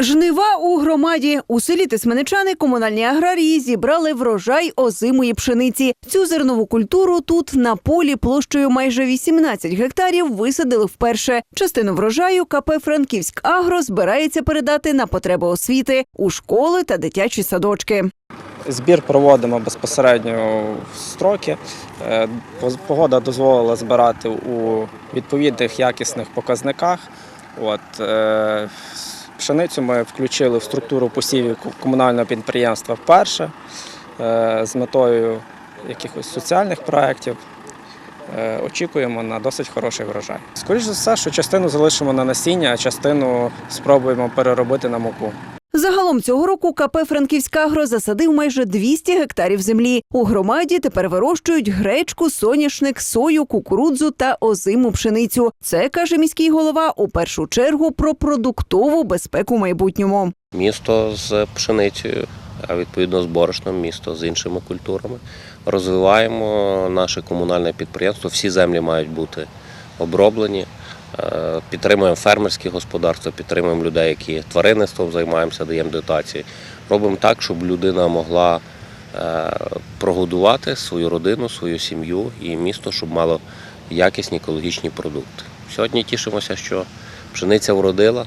Жнива у громаді у селі Тисменичани комунальні аграрії зібрали врожай озимої пшениці. Цю зернову культуру тут на полі площею майже 18 гектарів висадили вперше. Частину врожаю КП Франківськ Агро збирається передати на потреби освіти у школи та дитячі садочки. Збір проводимо безпосередньо в строки. Е, Погода дозволила збирати у відповідних якісних показниках. От, е, пшеницю ми включили в структуру посівів комунального підприємства вперше е, з метою якихось соціальних проєктів. Е, Очікуємо на досить хороший врожай. Скоріше за все, що частину залишимо на насіння, а частину спробуємо переробити на муку. Загалом цього року КП Франківськ Агро засадив майже 200 гектарів землі. У громаді тепер вирощують гречку, соняшник, сою, кукурудзу та озиму пшеницю. Це каже міський голова у першу чергу про продуктову безпеку майбутньому. місто з пшеницею, а відповідно з борошном, місто з іншими культурами. Розвиваємо наше комунальне підприємство. Всі землі мають бути оброблені. Е, Підтримуємо фермерські господарства, підтримуємо людей, які тваринництвом займаємося, даємо дотації. Робимо так, щоб людина могла е, прогодувати свою родину, свою сім'ю і місто, щоб мало якісні екологічні продукти. Сьогодні тішимося, що пшениця вродила,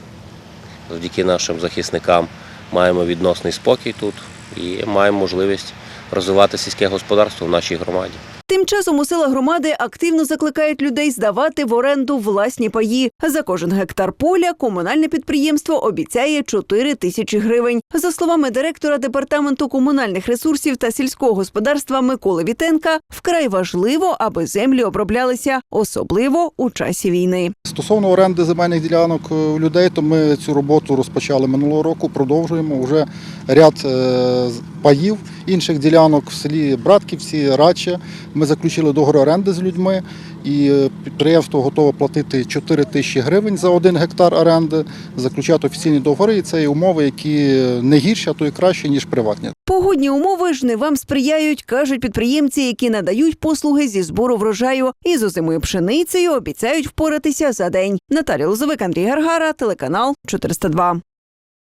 завдяки нашим захисникам маємо відносний спокій тут і маємо можливість розвивати сільське господарство в нашій громаді. Тим часом у села громади активно закликають людей здавати в оренду власні паї. За кожен гектар поля комунальне підприємство обіцяє 4 тисячі гривень. За словами директора департаменту комунальних ресурсів та сільського господарства Миколи Вітенка, вкрай важливо, аби землі оброблялися, особливо у часі війни. Стосовно оренди земельних ділянок е, людей, то ми цю роботу розпочали минулого року, продовжуємо. Вже ряд е, паїв інших ділянок в селі Братківці, Радче. Ми заключили договір оренди з людьми, і е, підприємство готове платити 4 тисячі гривень за один гектар оренди, заключати офіційні договори. І це є умови, які не гірші, а то і краще, ніж приватні. Погодні умови жнивам сприяють, кажуть підприємці, які надають послуги зі збору врожаю. І з озимою пшеницею обіцяють впоратися за день. Наталія Лозовик, Андрій Гаргара, телеканал 402.